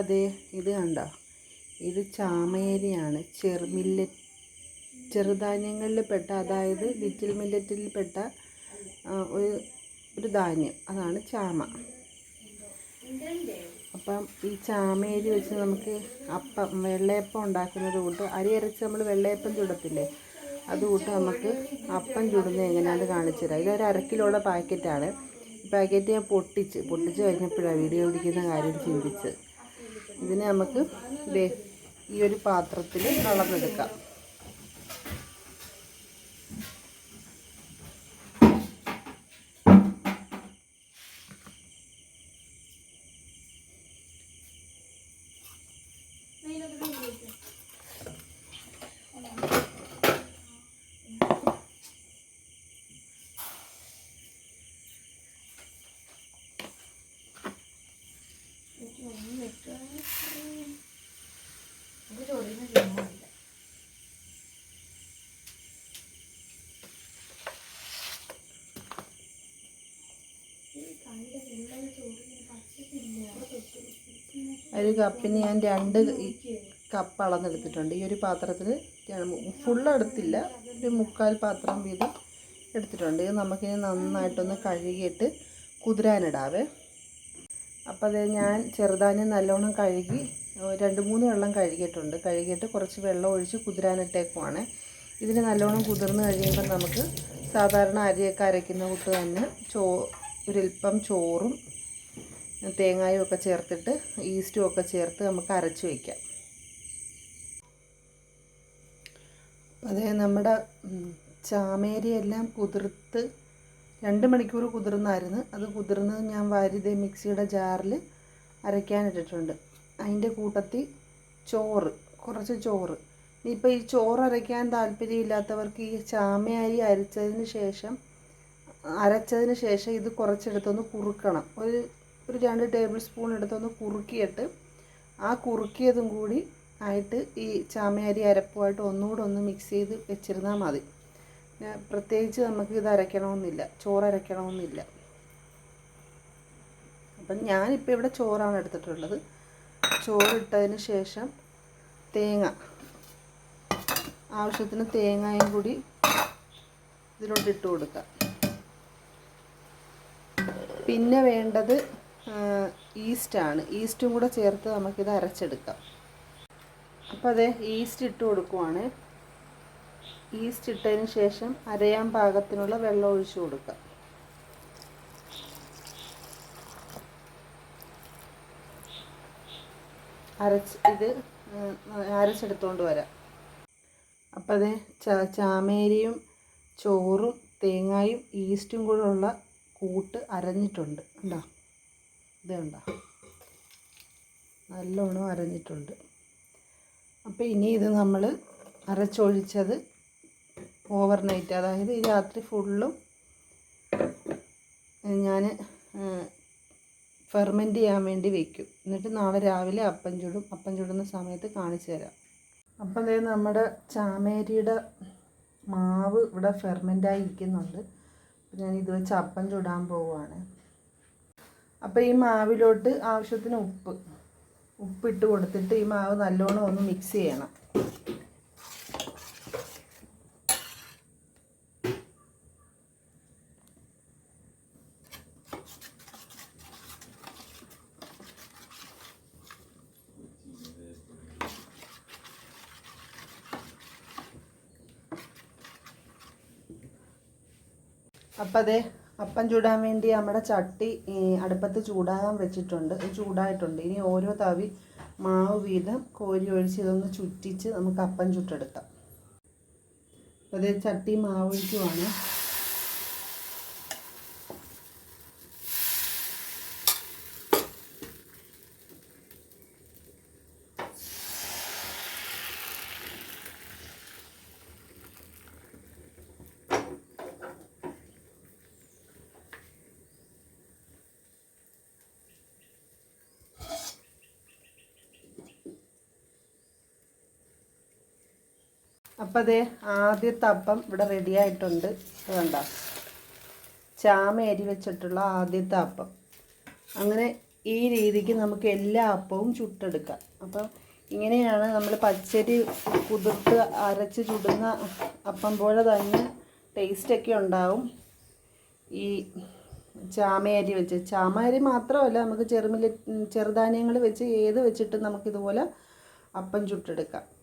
അപ്പം അതേ ഇത് കണ്ടോ? ഇത് ചാമയരിയാണ്. ചെറു മില്ലറ്റ് ചെറുധാന്യങ്ങളിൽ പെട്ട അതായത് ലിറ്റിൽ മില്ലറ്റിൽ പെട്ട ഒരു ഒരു ധാന്യം. അതാണ് ചാമ. അപ്പം ഈ ചാമയരി വെച്ച് നമുക്ക് അപ്പം വെള്ളയപ്പം ഉണ്ടാക്കുന്നത് കൂട്ട് അരി അരച്ച് നമ്മൾ വെള്ളയപ്പം ചുടത്തില്ലേ? അതുകൂട്ട് നമുക്ക് അപ്പം ചുടുന്നത് എങ്ങനെയാണ് കാണിച്ചു തരാം. ഇതൊരു അരക്കിലുള്ള പാക്കറ്റാണ്. പാക്കറ്റ് ഞാൻ പൊട്ടിച്ച് പൊട്ടിച്ച് കഴിഞ്ഞപ്പോഴാണ് വീഡിയോ പിടിക്കുന്ന കാര്യം ചിന്തിച്ച് ഇതിനെ നമുക്ക് ഈ ഒരു പാത്രത്തിൽ കളന്നെടുക്കാം ഒരു കപ്പിന് ഞാൻ രണ്ട് കപ്പ് അളന്നെടുത്തിട്ടുണ്ട്. ഈ ഒരു പാത്രത്തിൽ ഫുള്ള് എടുത്തില്ല. ഒരു മുക്കാൽ പാത്രം വീതം എടുത്തിട്ടുണ്ട്. ഇത് നമുക്കിനി നന്നായിട്ടൊന്ന് കഴുകിയിട്ട് കുതിരാനിടാവേ. അപ്പോൾ അത് ഞാൻ ചെറുതാനും നല്ലോണം കഴുകി രണ്ട് മൂന്ന് വെള്ളം കഴുകിയിട്ടുണ്ട്. കഴുകിയിട്ട് കുറച്ച് വെള്ളം ഒഴിച്ച് കുതിരാനിട്ടേക്കുവാണ്. ഇതിന് നല്ലോണം കുതിർന്ന് കഴിയുമ്പോൾ നമുക്ക് സാധാരണ അരിയൊക്കെ അരയ്ക്കുന്ന കൂട്ട് തന്നെ ചോ ഒരൽപ്പം ചോറും തേങ്ങായും ഒക്കെ ചേർത്തിട്ട് ഈസ്റ്റും ഒക്കെ ചേർത്ത് നമുക്ക് അരച്ച് വയ്ക്കാം അതേ നമ്മുടെ ചാമേരിയെല്ലാം കുതിർത്ത് രണ്ട് മണിക്കൂർ കുതിർന്നായിരുന്നു. അത് കുതിർന്ന് ഞാൻ വാരിതേ മിക്സിയുടെ ജാറിൽ അരയ്ക്കാനിട്ടിട്ടുണ്ട് അതിന്റെ കൂട്ടത്തിൽ ചോറ് കുറച്ച് ചോറ്. ഇനിയിപ്പോൾ ഈ ചോറ് അരയ്ക്കാൻ താല്പര്യമില്ലാത്തവർക്ക് ഈ ചാമയരി അരച്ചതിന് ശേഷം അരച്ചതിന് ശേഷം ഇത് കുറച്ചെടുത്തൊന്ന് കുറുക്കണം. ഒരു ഒരു രണ്ട് ടേബിൾ സ്പൂൺ എടുത്തൊന്ന് കുറുക്കിയിട്ട് ആ കുറുക്കിയതും കൂടി ആയിട്ട് ഈ ചാമയരി അരപ്പുമായിട്ട് ഒന്നുകൂടെ ഒന്ന് മിക്സ് ചെയ്ത് വെച്ചിരുന്നാൽ മതി. പ്രത്യേകിച്ച് നമുക്ക് ഇത് അരയ്ക്കണമെന്നില്ല ചോറ് അരയ്ക്കണമെന്നില്ല. അപ്പം ഞാനിപ്പോൾ ഇവിടെ ചോറാണ് എടുത്തിട്ടുള്ളത്. ചോറിട്ടതിന് ശേഷം തേങ്ങ ആവശ്യത്തിന് തേങ്ങയും കൂടി ഇതിലോട്ട് ഇട്ട് കൊടുക്കാം. പിന്നെ വേണ്ടത് ഈസ്റ്റാണ് ഈസ്റ്റും കൂടെ ചേർത്ത് നമുക്കിത് അരച്ചെടുക്കാം. അപ്പോൾ അതെ ഈസ്റ്റ് ഇട്ട് കൊടുക്കുവാണ്. ഈസ്റ്റ് ഇട്ടതിന് ശേഷം അരയാൻ പാകത്തിനുള്ള വെള്ളം ഒഴിച്ചു കൊടുക്കാം. അരച്ച് ഇത് അരച്ചെടുത്തോണ്ട് വരാം. അപ്പോൾ അതെ ചാമേരിയും ചോറും തേങ്ങായും ഈസ്റ്റും കൂടെ ഉള്ള കൂട്ട് അരഞ്ഞിട്ടുണ്ട്. ഉണ്ടോ ഇത് നല്ലോണം അരഞ്ഞിട്ടുണ്ട്. അപ്പോൾ ഇനി ഇത് നമ്മൾ അരച്ചൊഴിച്ചത് ഓവർ നൈറ്റ് അതായത് ഈ രാത്രി ഫുള്ളും ഞാൻ ഫെർമെന്റ് ചെയ്യാൻ വേണ്ടി വെക്കും. എന്നിട്ട് നാളെ രാവിലെ അപ്പം ചുടും. അപ്പം ചുടുന്ന സമയത്ത് കാണിച്ചു തരാം. അപ്പം അതേ നമ്മുടെ ചാമേരിയുടെ മാവ് ഇവിടെ ഫെർമെന്റായി ഇരിക്കുന്നുണ്ട്. ഞാൻ ഇത് വെച്ച് അപ്പം ചുടാൻ പോവുകയാണ് അപ്പോൾ ഈ മാവിലോട്ട് ആവശ്യത്തിന് ഉപ്പ്. ഉപ്പിട്ട് കൊടുത്തിട്ട് ഈ മാവ് നല്ലോണം ഒന്ന് മിക്സ് ചെയ്യണം. അപ്പം അതെ അപ്പം ചൂടാൻ വേണ്ടി നമ്മുടെ ചട്ടി അടുപ്പത്ത് ചൂടാകാൻ വെച്ചിട്ടുണ്ട്. ചൂടായിട്ടുണ്ട്. ഇനി ഓരോ തവി മാവ് വീതം കോരി ഒഴിച്ച് ഇതൊന്ന് ചുറ്റിച്ച് നമുക്ക് അപ്പം ചുട്ടെടുക്കാം. അതായത് അതേ ചട്ടി മാവ് ഒഴിക്കുവാണ്. അപ്പം അതേ ആദ്യത്തെ അപ്പം ഇവിടെ റെഡി ആയിട്ടുണ്ട്. വേണ്ട ചാമ അരി വെച്ചിട്ടുള്ള ആദ്യത്തെ അപ്പം അങ്ങനെ ഈ രീതിക്ക് നമുക്ക് എല്ലാ അപ്പവും ചുട്ടെടുക്കാം. അപ്പം ഇങ്ങനെയാണ് നമ്മൾ പച്ചരി കുതിർത്ത് അരച്ച് ചുടുന്ന അപ്പം പോലെ തന്നെ ടേസ്റ്റൊക്കെ ഉണ്ടാവും. ഈ ചാമയരി വെച്ച്. ചാമയരി മാത്രമല്ല നമുക്ക് ചെറുമില്ല ചെറുധാന്യങ്ങൾ വെച്ച് ഏത് വെച്ചിട്ട് നമുക്കിതുപോലെ അപ്പം ചുട്ടെടുക്കാം.